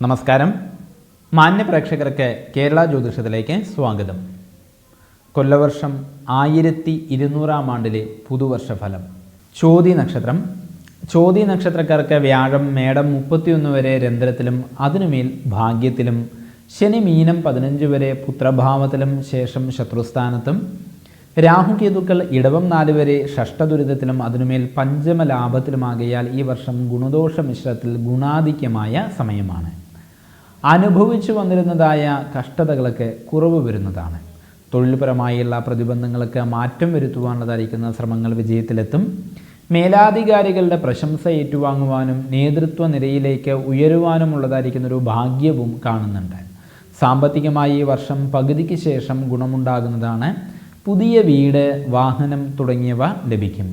നമസ്കാരം. മാന്യ പ്രേക്ഷകർക്ക് കേരള ജ്യോതിഷത്തിലേക്ക് സ്വാഗതം. കൊല്ലവർഷം ആയിരത്തി ഇരുന്നൂറാം ആണ്ടിലെ പുതുവർഷ ഫലം ചോതി നക്ഷത്രം. ചോതി നക്ഷത്രക്കാർക്ക് വ്യാഴം മേടം മുപ്പത്തിയൊന്ന് വരെ രന്ധ്രത്തിലും അതിനുമേൽ ഭാഗ്യത്തിലും ശനി മീനം പതിനഞ്ച് വരെ പുത്രഭാവത്തിലും ശേഷം ശത്രുസ്ഥാനത്തും രാഹുകേതുക്കൾ ഇടവം നാല് വരെ ഷഷ്ടദുരിതത്തിലും അതിനുമേൽ പഞ്ചമ ലാഭത്തിലുമാകയാൽ ഈ വർഷം ഗുണദോഷ മിശ്രത്തിൽ ഗുണാധിക്യമായ സമയമാണ്. അനുഭവിച്ചു വന്നിരുന്നതായ കഷ്ടതകളൊക്കെ കുറവ് വരുന്നതാണ്. തൊഴിൽപരമായുള്ള പ്രതിബന്ധങ്ങൾക്ക് മാറ്റം വരുത്തുവാനുള്ളതായിരിക്കുന്ന ശ്രമങ്ങൾ വിജയത്തിലെത്തും. മേലാധികാരികളുടെ പ്രശംസ ഏറ്റുവാങ്ങുവാനും നേതൃത്വ നിരയിലേക്ക് ഉയരുവാനുമുള്ളതായിരിക്കുന്ന ഒരു ഭാഗ്യവും കാണുന്നുണ്ട്. സാമ്പത്തികമായി ഈ വർഷം പകുതിക്ക് ശേഷം ഗുണമുണ്ടാകുന്നതാണ്. പുതിയ വീട് വാഹനം തുടങ്ങിയവ ലഭിക്കും.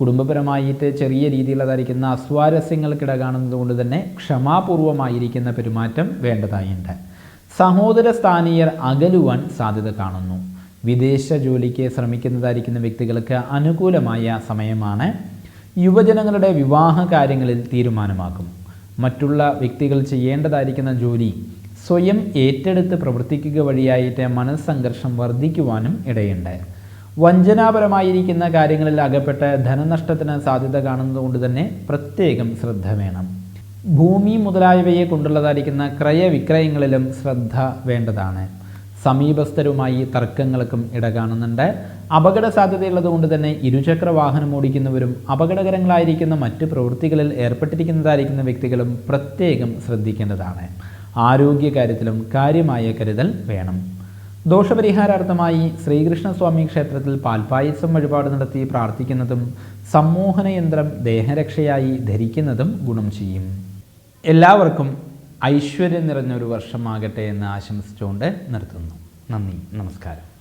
കുടുംബപരമായിട്ട് ചെറിയ രീതിയിലുള്ളതായിരിക്കുന്ന അസ്വാരസ്യങ്ങൾക്കിട കാണുന്നത് കൊണ്ട് തന്നെ ക്ഷമാപൂർവമായിരിക്കുന്ന പെരുമാറ്റം വേണ്ടതായുണ്ട്. സഹോദര സ്ഥാനീയർ അകലുവാൻ സാധ്യത കാണുന്നു. വിദേശ ജോലിക്ക് ശ്രമിക്കുന്നതായിരിക്കുന്ന വ്യക്തികൾക്ക് അനുകൂലമായ സമയമാണ്. യുവജനങ്ങളുടെ വിവാഹ കാര്യങ്ങളിൽ തീരുമാനമാക്കും മറ്റുള്ള വ്യക്തികൾ ചെയ്യേണ്ടതായിരിക്കുന്ന ജോലി സ്വയം ഏറ്റെടുത്ത് പ്രവർത്തിക്കുക വഴിയായിട്ട് മനസ്സംഘർഷം വർദ്ധിക്കുവാനും ഇടയുണ്ട്. വഞ്ചനാപരമായിരിക്കുന്ന കാര്യങ്ങളിൽ അകപ്പെട്ട് ധനനഷ്ടത്തിന് സാധ്യത കാണുന്നതുകൊണ്ട് തന്നെ പ്രത്യേകം ശ്രദ്ധ വേണം. ഭൂമി മുതലായവയെ കൊണ്ടുള്ളതായിരിക്കുന്ന ക്രയവിക്രയങ്ങളിലും ശ്രദ്ധ വേണ്ടതാണ്. സമീപസ്ഥരുമായി തർക്കങ്ങൾക്കും ഇട കാണുന്നുണ്ട്. അപകട സാധ്യതയുള്ളത് കൊണ്ട് തന്നെ ഇരുചക്ര വാഹനം ഓടിക്കുന്നവരും അപകടകരങ്ങളായിരിക്കുന്ന മറ്റ് പ്രവൃത്തികളിൽ ഏർപ്പെട്ടിരിക്കുന്നതായിരിക്കുന്ന വ്യക്തികളും പ്രത്യേകം ശ്രദ്ധിക്കേണ്ടതാണ്. ആരോഗ്യകാര്യത്തിലും കാര്യമായ കരുതൽ വേണം. ദോഷപരിഹാരാർത്ഥമായി ശ്രീകൃഷ്ണസ്വാമി ക്ഷേത്രത്തിൽ പാൽപായസം വഴിപാട് നടത്തി പ്രാർത്ഥിക്കുന്നതും സമ്മോഹന യന്ത്രം ദേഹരക്ഷയായി ധരിക്കുന്നതും ഗുണം ചെയ്യും. എല്ലാവർക്കും ഐശ്വര്യം നിറഞ്ഞൊരു വർഷമാകട്ടെ എന്ന് ആശംസിച്ചുകൊണ്ട് നിർത്തുന്നു. നന്ദി. നമസ്കാരം.